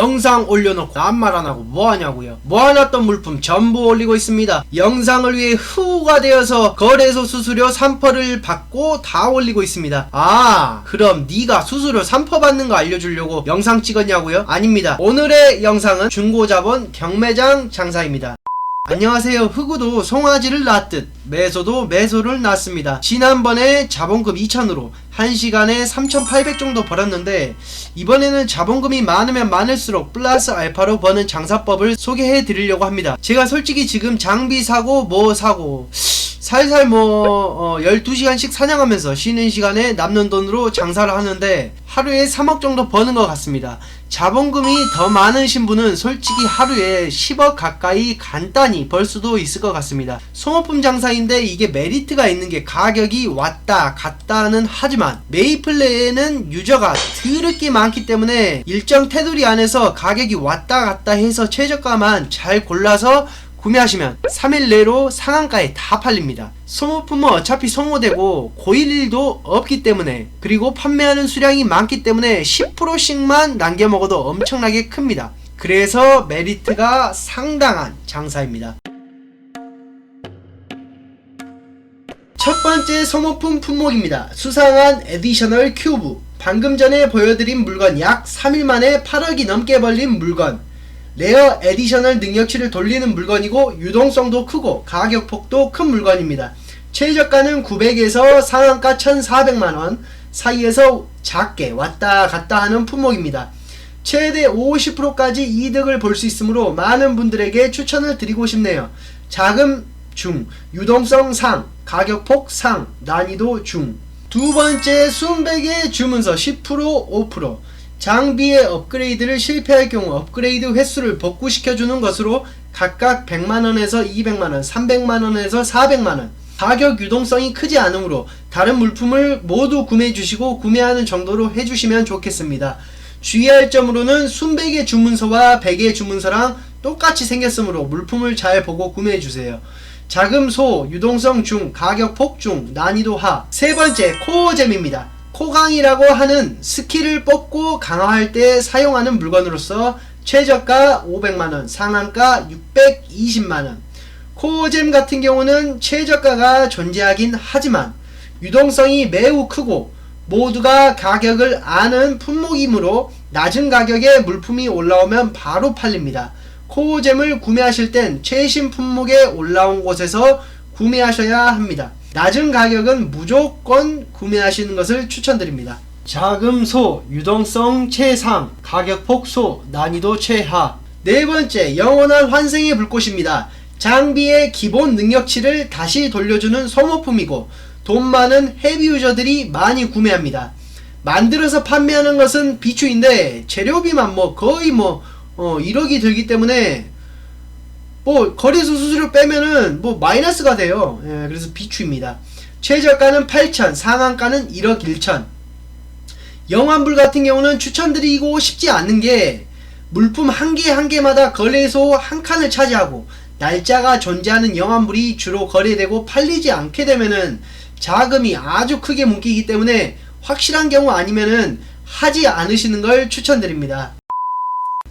영상 올려놓고 아무 말 안 하고 뭐하냐고요. 모아놨던 물품 전부 올리고 있습니다. 영상을 위해 후가 되어서 거래소 수수료 3%를 받고 다 올리고 있습니다. 아 그럼 네가 수수료 3% 받는 거 알려주려고 영상 찍었냐고요? 아닙니다. 오늘의 영상은 중고자본 경매장 장사입니다 안녕하세요. 흑우도 송아지를 낳듯 매소도 매소를 낳습니다. 지난번에 자본금 2천으로 1시간에 3,800 정도 벌었는데 이번에는 자본금이 많으면 많을수록 플러스 알파로 버는 장사법을 소개해 드리려고 합니다. 제가 솔직히 지금 장비 사고 뭐 사고 살살 뭐 어, 12시간씩 사냥하면서 쉬는 시간에 남는 돈으로 장사를 하는데 하루에 3억 정도 버는 것 같습니다. 자본금이 더 많으신 분은 솔직히 하루에 10억 가까이 간단히 벌 수도 있을 것 같습니다. 소모품 장사인데 이게 메리트가 있는 게 가격이 왔다 갔다는 하지만 메이플레에는 유저가 드럽게 많기 때문에 일정 테두리 안에서 가격이 왔다 갔다 해서 최저가만 잘 골라서 구매하시면 3일 내로 상한가에 다 팔립니다. 소모품은 어차피 소모되고 고일일도 없기 때문에 그리고 판매하는 수량이 많기 때문에 10%씩만 남겨 먹어도 엄청나게 큽니다. 그래서 메리트가 상당한 장사입니다. 첫 번째 소모품 품목입니다. 수상한 에디셔널 큐브. 방금 전에 보여드린 물건 약 3일 만에 8억이 넘게 벌린 물건. 레어 에디셔널 능력치를 돌리는 물건이고 유동성도 크고 가격폭도 큰 물건입니다. 최저가는 900에서 상한가 1400만원 사이에서 작게 왔다 갔다 하는 품목입니다. 최대 50%까지 이득을 볼 수 있으므로 많은 분들에게 추천을 드리고 싶네요. 자금 중, 유동성 상, 가격폭 상, 난이도 중. 두 번째 순백의 주문서 10% 5% 장비의 업그레이드를 실패할 경우 업그레이드 횟수를 복구시켜주는 것으로 각각 100만원에서 200만원, 300만원에서 400만원 가격 유동성이 크지 않으므로 다른 물품을 모두 구매해 주시고 구매하는 정도로 해주시면 좋겠습니다. 주의할 점으로는 순백의 주문서와 백의 주문서랑 똑같이 생겼으므로 물품을 잘 보고 구매해 주세요. 자금 소, 유동성 중, 가격 폭 중, 난이도 하. 세 번째, 코어 잼입니다. 코강이라고 하는 스킬을 뽑고 강화할 때 사용하는 물건으로서 최저가 500만원, 상한가 620만원. 코어잼 같은 경우는 최저가가 존재하긴 하지만 유동성이 매우 크고 모두가 가격을 아는 품목이므로 낮은 가격에 물품이 올라오면 바로 팔립니다. 코어잼을 구매하실 땐 최신 품목에 올라온 곳에서 구매하셔야 합니다. 낮은 가격은 무조건 구매하시는 것을 추천드립니다. 자금 소, 유동성 최상, 가격 폭 소, 난이도 최하. 네 번째, 영원한 환생의 불꽃입니다. 장비의 기본 능력치를 다시 돌려주는 소모품이고 돈 많은 헤비 유저들이 많이 구매합니다. 만들어서 판매하는 것은 비추인데 재료비만 뭐 거의 뭐 어, 1억이 들기 때문에 뭐 거래소 수수료 빼면은 뭐 마이너스가 돼요. 예, 그래서 비추입니다. 최저가는 8천, 상한가는 1억 1천. 영환불 같은 경우는 추천드리고 싶지 않는 게 물품 한 개 한 개마다 거래소 한 칸을 차지하고 날짜가 존재하는 영환불이 주로 거래되고 팔리지 않게 되면은 자금이 아주 크게 묶이기 때문에 확실한 경우 아니면은 하지 않으시는 걸 추천드립니다.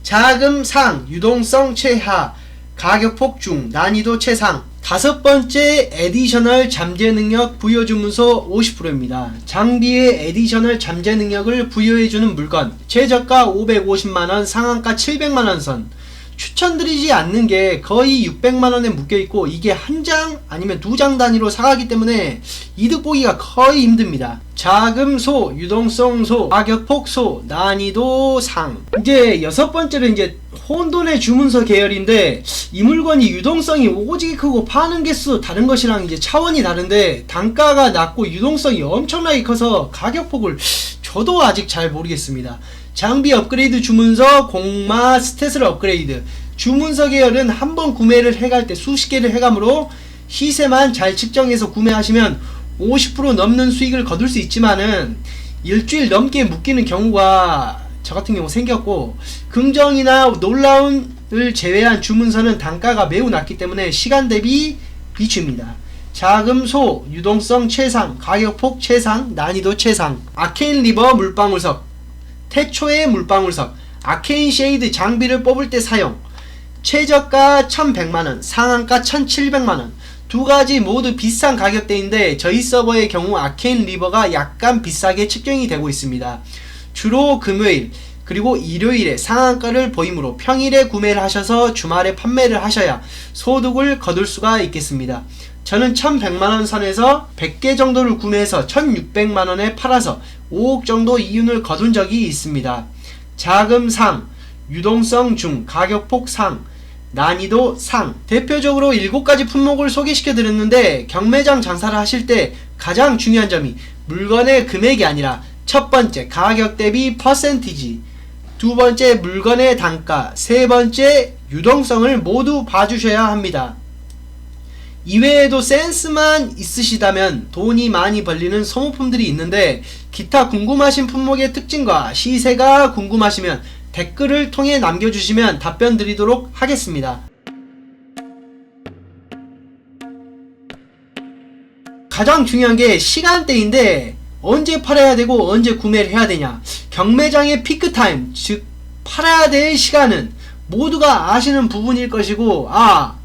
자금 상, 유동성 최하, 가격 폭중, 난이도 최상. 다섯 번째 에디셔널 잠재 능력 부여 주문서 50%입니다. 장비에 에디셔널 잠재 능력을 부여해주는 물건. 최저가 550만원, 상한가 700만원 선. 추천드리지 않는 게 거의 600만원에 묶여있고 이게 한 장 아니면 두 장 단위로 사가기 때문에 이득 보기가 거의 힘듭니다. 자금 소, 유동성 소, 가격 폭소, 난이도 상. 이제 여섯 번째는 이제 혼돈의 주문서 계열인데 이 물건이 유동성이 오지게 크고 파는 개수 다른 것이랑 이제 차원이 다른데 단가가 낮고 유동성이 엄청나게 커서 가격폭을 저도 아직 잘 모르겠습니다. 장비 업그레이드 주문서, 공마, 스탯을 업그레이드. 주문서 계열은 한 번 구매를 해갈 때 수십 개를 해가므로 시세만 잘 측정해서 구매하시면 50% 넘는 수익을 거둘 수 있지만은 일주일 넘게 묶이는 경우가 저 같은 경우 생겼고 긍정이나 놀라운을 제외한 주문서는 단가가 매우 낮기 때문에 시간 대비 비추입니다. 자금 소, 유동성 최상, 가격폭 최상, 난이도 최상, 아케인 리버 물방울석, 태초의 물방울석, 아케인 쉐이드 장비를 뽑을 때 사용 최저가 1100만원, 상한가 1700만원 두 가지 모두 비싼 가격대인데 저희 서버의 경우 아케인 리버가 약간 비싸게 측정이 되고 있습니다. 주로 금요일 그리고 일요일에 상한가를 보이므로 평일에 구매를 하셔서 주말에 판매를 하셔야 소득을 거둘 수가 있겠습니다. 저는 1100만원 선에서 100개 정도를 구매해서 1600만원에 팔아서 5억 정도 이윤을 거둔 적이 있습니다. 자금 상, 유동성 중, 가격폭 상, 난이도 상. 대표적으로 7가지 품목을 소개시켜 드렸는데 경매장 장사를 하실 때 가장 중요한 점이 물건의 금액이 아니라 첫 번째 가격 대비 퍼센티지, 두 번째 물건의 단가, 세 번째 유동성을 모두 봐주셔야 합니다. 이외에도 센스만 있으시다면 돈이 많이 벌리는 소모품들이 있는데 기타 궁금하신 품목의 특징과 시세가 궁금하시면 댓글을 통해 남겨주시면 답변 드리도록 하겠습니다. 가장 중요한 게 시간대인데 언제 팔아야 되고 언제 구매를 해야 되냐. 경매장의 피크타임 즉 팔아야 될 시간은 모두가 아시는 부분일 것이고 아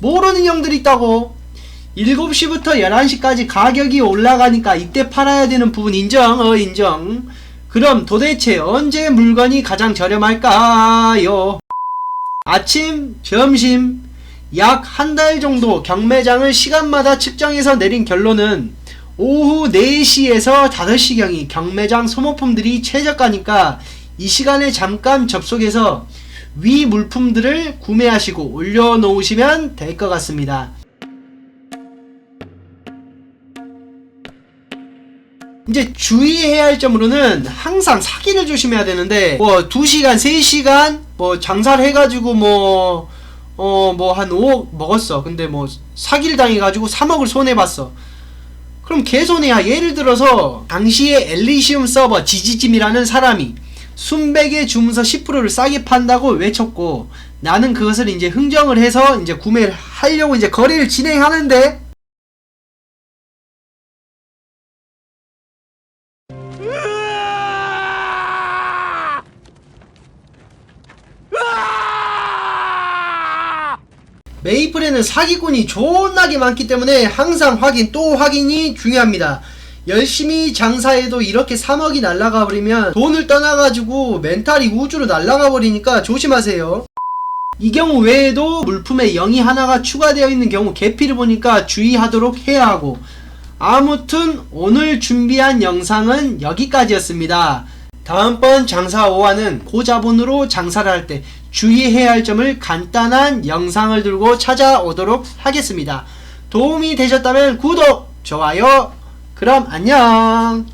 모르는 형들이 있다고. 7시부터 11시까지 가격이 올라가니까 이때 팔아야 되는 부분 인정 어 인정. 그럼 도대체 언제 물건이 가장 저렴할까요? 아침 점심 약 한 달 정도 경매장을 시간마다 측정해서 내린 결론은 오후 4시에서 5시경이 경매장 소모품들이 최저가니까 이 시간에 잠깐 접속해서 위 물품들을 구매하시고 올려놓으시면 될 것 같습니다. 이제 주의해야 할 점으로는 항상 사기를 조심해야 되는데 뭐 2시간, 3시간 뭐 장사를 해가지고 뭐 어 뭐 한 5억 먹었어. 근데 뭐 사기를 당해가지고 3억을 손해봤어. 그럼 개손해야 예를 들어서 당시에 엘리시움 서버 지지짐이라는 사람이 순백의 주문서 10%를 싸게 판다고 외쳤고 나는 그것을 이제 흥정을 해서 이제 구매를 하려고 이제 거래를 진행하는데 메이플에는 사기꾼이 존나게 많기 때문에 항상 확인 또 확인이 중요합니다. 열심히 장사해도 이렇게 3억이 날라가 버리면 돈을 떠나가지고 멘탈이 우주로 날라가 버리니까 조심하세요. 이 경우 외에도 물품에 0이 하나가 추가되어 있는 경우 개피를 보니까 주의하도록 해야 하고 아무튼 오늘 준비한 영상은 여기까지였습니다. 다음번 장사 5화는 고자본으로 장사를 할 때 주의해야 할 점을 간단한 영상을 들고 찾아오도록 하겠습니다. 도움이 되셨다면 구독, 좋아요, 그럼 안녕!